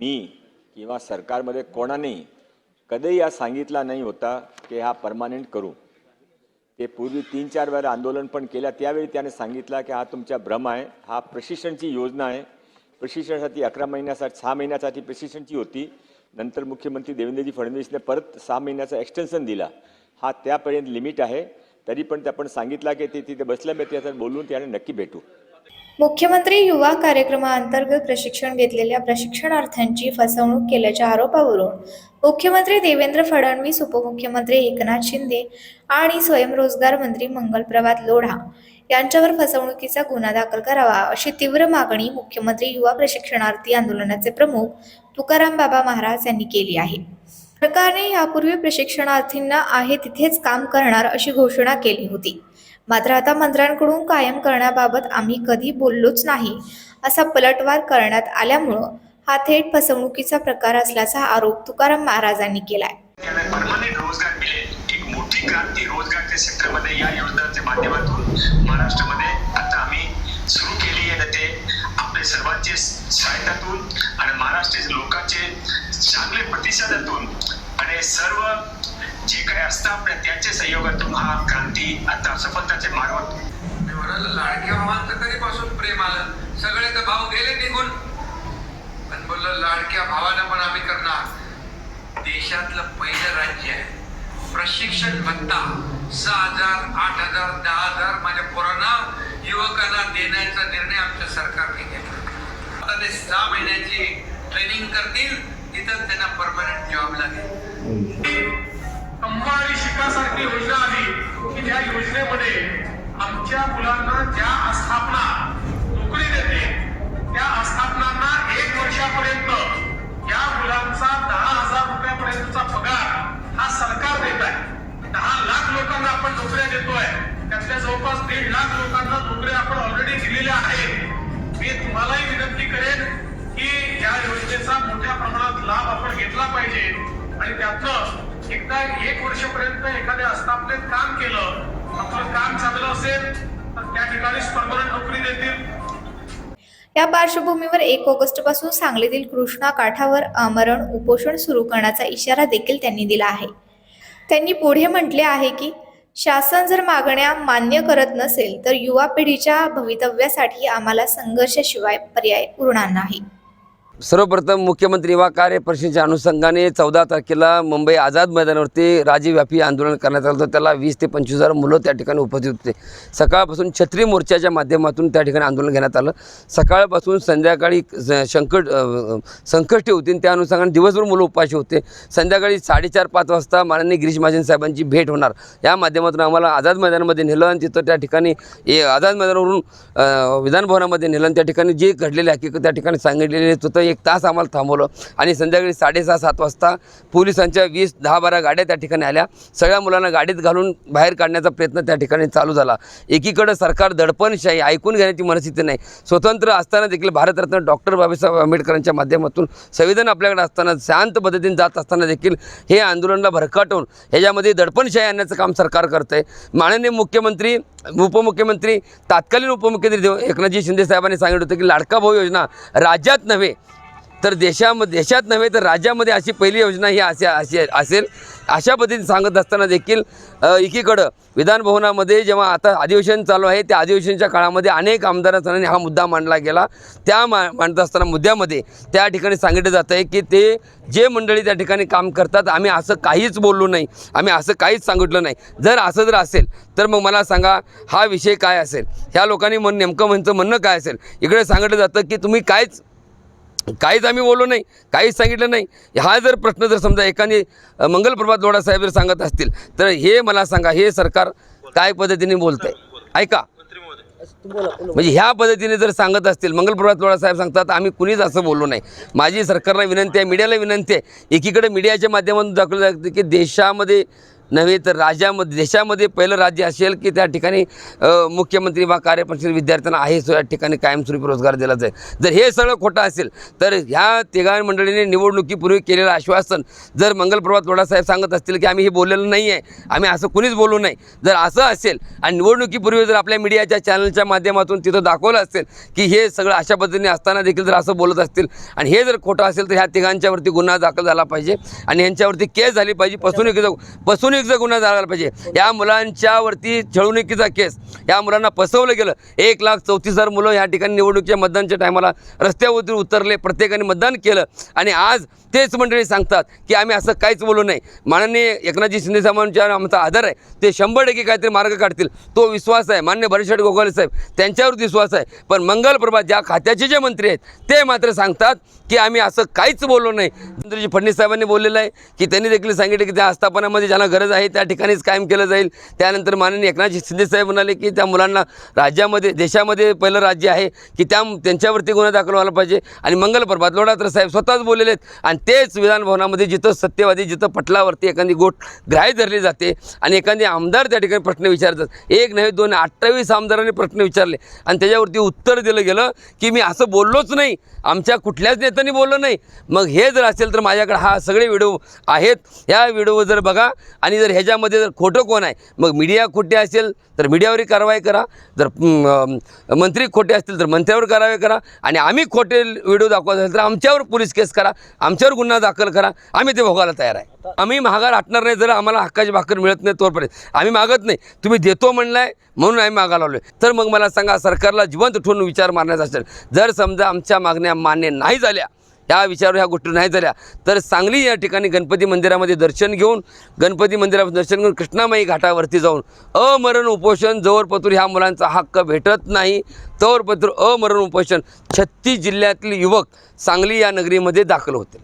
मी किंवा सरकारमध्ये कोणानेही कधीही हा सांगितला नाही होता की हा परमानंट करू. ते पूर्वी तीन चार वेळा आंदोलन पण केलं. त्यावेळी त्याने सांगितलं की हा तुमचा भ्रम आहे. हा प्रशिक्षणची योजना आहे. प्रशिक्षणासाठी अकरा महिन्यासाठी सहा महिन्यासाठी प्रशिक्षणची होती. नंतर मुख्यमंत्री देवेंद्रजी फडणवीसने परत सहा महिन्याचा एक्सटेन्शन दिला. हा त्यापर्यंत लिमिट आहे. तरी पण ते आपण सांगितला की ते तिथे बसल्या मी त्याच्यात बोलून त्याने नक्की भेटू. मुख्यमंत्री युवा कार्यक्रमाअंतर्गत प्रशिक्षण घेतलेल्या प्रशिक्षणार्थ्यांची फसवणूक केल्याच्या आरोपावरून मुख्यमंत्री देवेंद्र फडणवीस उपमुख्यमंत्री एकनाथ शिंदे आणि स्वयंरोजगार मंत्री मंगलप्रभात लोढा यांच्यावर फसवणुकीचा गुन्हा दाखल करावा अशी तीव्र मागणी मुख्यमंत्री युवा प्रशिक्षणार्थी आंदोलनाचे प्रमुख तुकाराम बाबा महाराज यांनी केली आहे. सरकारने यापूर्वी प्रशिक्षणार्थींना आहे तिथेच काम करणार अशी घोषणा केली होती. मात्र आता मंत्र्यांकडून कायम करण्याबाबत आम्ही कधी बोललोच नाही असा पलटवार करण्यात आल्यामुळं हा थेट फसवणुकीचा प्रकार असल्याचा आरोप तुकाराम महाराजांनी केलाय. या योजनांच्या माध्यमातून महाराष्ट्रामध्ये आता आम्ही सुरू केली आहे ते. आपल्या सर्वांचे सहायतातून आणि महाराष्ट्राच्या लोकांचे चांगले प्रतिसादातून आणि सर्व जे काही आपल्या त्याचे सहयोगातून हा क्रांती आता सफलताचे मार्गावर मी म्हणाल लाडक्या भावांचं कधीपासून प्रेम आलं. सगळे तर भाव गेले निघून. पण बोललो लाडक्या भावानं पण आम्ही करणार. देशातलं पहिलं राज्य आहे. प्रशिक्षण भत्ता सहा हजार आठ हजार दहा हजार माझ्या पोरांना युवकांना देण्याचा निर्णय आमच्या सरकारने घेतला. आता ते सहा महिन्याची ट्रेनिंग करतील तिथं त्यांना परमनंट जॉब लागेल. अंबाडी शिकासारखी योजना आली की ज्या योजनेमध्ये आमच्या मुलांना ज्या आस्थापना नोकरी देते त्या आस्थापनांना एक वर्षापर्यंत या मुलांचा दहा हजार रुपयापर्यंतचा पगार हा सरकार देत आहे. दहा लाख लोकांना आपण नोकऱ्या देतोय. त्यातल्या जवळपास दीड लाख लोकांना नोकऱ्या आपण ऑलरेडी दिलेल्या आहेत. मी तुम्हालाही विनंती करेन की या योजनेचा मोठ्या प्रमाणात लाभ आपण घेतला पाहिजे. आणि त्यातनं एकदा एक वर्षपर्यंत एखाद्या आस्थापनेत काम केलं आपलं काम चांगलं असेल तर त्या ठिकाणीच परमनंट नोकरी देतील. या पार्श्वभूमीवर एक ऑगस्टपासून सांगलीतील कृष्णा काठावर आमरण उपोषण सुरू करण्याचा इशारा देखील त्यांनी दिला आहे. त्यांनी पुढे म्हटले आहे की शासन जर मागण्या मान्य करत नसेल तर युवा पिढीच्या भवितव्यासाठी आम्हाला संघर्षाशिवाय पर्याय उरणार नाही. सर्वप्रथम मुख्यमंत्री युवा कार्य परिषदेच्या अनुषंगाने चौदा तारखेला मुंबई आझाद मैदानावरती राज्यव्यापी आंदोलन करण्यात आलं होतं. त्याला वीस ते पंचवीस हजार मुलं त्या ठिकाणी उपस्थित होते. सकाळपासून छत्री मोर्चाच्या माध्यमातून त्या ठिकाणी आंदोलन घेण्यात आलं. सकाळपासून संध्याकाळी स- संकट संकष्टी होती. त्या अनुषंगाने दिवसभर मुलं उपाशी होते. संध्याकाळी साडेचार पाच वाजता माननीय गिरीश महाजन साहेबांची भेट होणार. या माध्यमातून आम्हाला आझाद मैदानामध्ये नेलं आणि तिथं त्या ठिकाणी ए आझाद मैदानावरून विधानभवनामध्ये नेलं आणि त्या ठिकाणी जे घडलेले हकीकत त्या ठिकाणी सांगितलेले होतं एक तास आम्हाला थांबवलं. आणि संध्याकाळी साडेसहा सात वाजता पोलिसांच्या वीस दहा बारा गाड्या त्या ठिकाणी आल्या. सगळ्या मुलांना गाडीत घालून बाहेर काढण्याचा प्रयत्न त्या ठिकाणी चालू झाला. एकीकडं सरकार दडपणशाही ऐकून घेण्याची मनस्थिती नाही. स्वतंत्र असताना देखील भारतरत्न डॉक्टर बाबासाहेब आंबेडकरांच्या माध्यमातून संविधान आपल्याकडे असताना शांत पद्धतीने जात असताना देखील हे आंदोलनाला भरकाटून ह्याच्यामध्ये दडपणशाही आणण्याचं काम सरकार करतं आहे माननीय मुख्यमंत्री उपमुख्यमंत्री तात्कालीन उपमुख्यमंत्री देव एकनाथजी शिंदे साहेबांनी सांगितलं होतं की लाडका भाऊ योजना राज्यात नव्हे तर देशामध्ये देशात नव्हे तर राज्यामध्ये अशी पहिली योजना ही असे अशी असेल. अशा पद्धतीने सांगत असताना देखील एकीकडं विधानभवनामध्ये जेव्हा आता अधिवेशन चालू आहे त्या अधिवेशनच्या काळामध्ये अनेक आमदारांनी हा मुद्दा मांडला गेला. त्या मा मांडत असताना मुद्द्यामध्ये त्या ठिकाणी सांगितलं जातं आहे की ते जे मंडळी त्या ठिकाणी काम करतात आम्ही असं काहीच बोललो नाही. आम्ही असं काहीच सांगितलं नाही. जर असं जर असेल तर मग मला सांगा हा विषय काय असेल? ह्या लोकांनी मन नेमकं म्हणचं म्हणणं काय असेल? इकडे सांगितलं जातं की तुम्ही कायच काहीच आम्ही बोललो नाही काहीच सांगितलं नाही. हा जर प्रश्न जर समजा एखादी मंगलप्रभात लोढा साहेब जर सांगत असतील तर हे मला सांगा हे सरकार काय पद्धतीने बोलत आहे ऐका. म्हणजे ह्या पद्धतीने जर सांगत असतील मंगलप्रभात लोढा साहेब सांगतात आम्ही कुणीच असं बोललो नाही. माझी सरकारला विनंती आहे मीडियाला विनंती आहे एकीकडे मीडियाच्या माध्यमातून दाखवलं जातं की देशामध्ये नव्हे तर राज्यामध्ये देशामध्ये पहिलं राज्य असेल की त्या ठिकाणी मुख्यमंत्री वा कार्यपरिषद विद्यार्थ्यांना आहे सो या ठिकाणी कायमस्वरूपी रोजगार दिला जाईल. जर हे सगळं खोटं असेल तर ह्या तिघा मंडळीने निवडणुकीपूर्वी केलेलं आश्वासन जर मंगलप्रभात थोडासाहेब सांगत असतील की आम्ही हे बोललेलं नाही आहे आम्ही असं कुणीच बोलू नाही. जर असं असेल आणि निवडणुकीपूर्वी जर आपल्या मीडियाच्या चॅनलच्या माध्यमातून तिथं दाखवलं असेल की हे सगळं अशा पद्धतीने असताना देखील जर असं बोलत असतील आणि हे जर खोटं असेल तर ह्या तिघांच्यावरती गुन्हा दाखल झाला पाहिजे आणि यांच्यावरती केस झाली पाहिजे. फसवणुकीचा छळवणुकीचा गुन्हा झाला पाहिजे. या मुलांच्यावरती छळवणुकीचा केस. या मुलांना फसवलं गेलं. एक लाख चौतीस हजार मुलं ह्या ठिकाणी निवडणुकीच्या मतदानच्या टायमाला रस्त्यावरती उतरले प्रत्येकाने मतदान केलं. आणि आज तेच मंडळी सांगतात की आम्ही असं काहीच बोलू नाही माननीय एकनाथजी शिंदे साहेबांच्या आमचा आधार आहे. ते शंभर टक्के काहीतरी मार्ग काढतील. तो विश्वास आहे. मान्य भरतशेठ गोगावले साहेब त्यांच्यावरती विश्वास आहे. पण मंगलप्रभा ज्या खात्याचे जे मंत्री आहेत ते मात्र सांगतात की आम्ही असं काहीच बोललो नाही. मंत्रीजी फडणवीस साहेबांनी बोललेलं आहे की त्यांनी देखील सांगितलं की त्या आस्थापनामध्ये ज्यांना गरज आहे त्या ठिकाणीच कायम केलं जाईल. त्यानंतर माननीय एकनाथ शिंदे साहेब म्हणाले की त्या मुलांना राज्यामध्ये देशामध्ये पहिलं राज्य आहे की त्या त्यांच्यावरती गुन्हा दाखल व्हायला पाहिजे. आणि मंगलप्रभात लोणात्र साहेब स्वतःच बोललेले आहेत. आणि तेच विधानभवनामध्ये जिथं सत्यवादी जिथं पटलावरती एखादी गोट ग्राह्य धरली जाते आणि एखादी आमदार त्या ठिकाणी प्रश्न विचारतात. एक नव्हे दोन अठ्ठावीस आमदारांनी प्रश्न विचारले. आणि त्याच्यावरती उत्तर दिलं गेलं की मी असं बोललोच नाही. आमच्या कुठल्याच नेत्यांनी बोललो नाही. मग हे जर असेल तर माझ्याकडे हा सगळे व्हिडिओ आहेत. ह्या व्हिडिओ जर बघा आणि जर ह्याच्यामध्ये जर खोटं कोण आहे मग मीडिया खोटे असेल तर मीडियावरही कारवाई करा. जर मंत्री खोटे असतील तर मंत्र्यावर कारवाई करा. आणि आम्ही खोटे व्हिडिओ दाखवत असेल तर आमच्यावर पोलीस केस करा. आमच्यावर गुन्हा दाखल करा. आम्ही ते भोगायला तयार आहे. आम्ही महागार हटणार नाही जर आम्हाला हक्काची भाकर मिळत नाही तोपर्यंत. आम्ही मागत नाही. तुम्ही देतो म्हणलाय म्हणून आम्ही मागायला आलो तर मग मला सांगा सरकारला जिवंत ठेवून विचार मारण्याचा असेल. जर समजा आमच्या मागण्या मान्य नाही झाल्या या विचारावर ह्या गोष्टी नाही झाल्या. तर सांगली या ठिकाणी गणपती मंदिरामध्ये दर्शन घेऊन गणपती मंदिरामध्ये दर्शन घेऊन कृष्णामाई घाटावरती जाऊन अमरण उपोषण जवळपत्र ह्या मुलांचा हक्क भेटत नाही. तवरपत्र अमरण उपोषण छत्तीस जिल्ह्यातील युवक सांगली या नगरीमध्ये दाखल होतील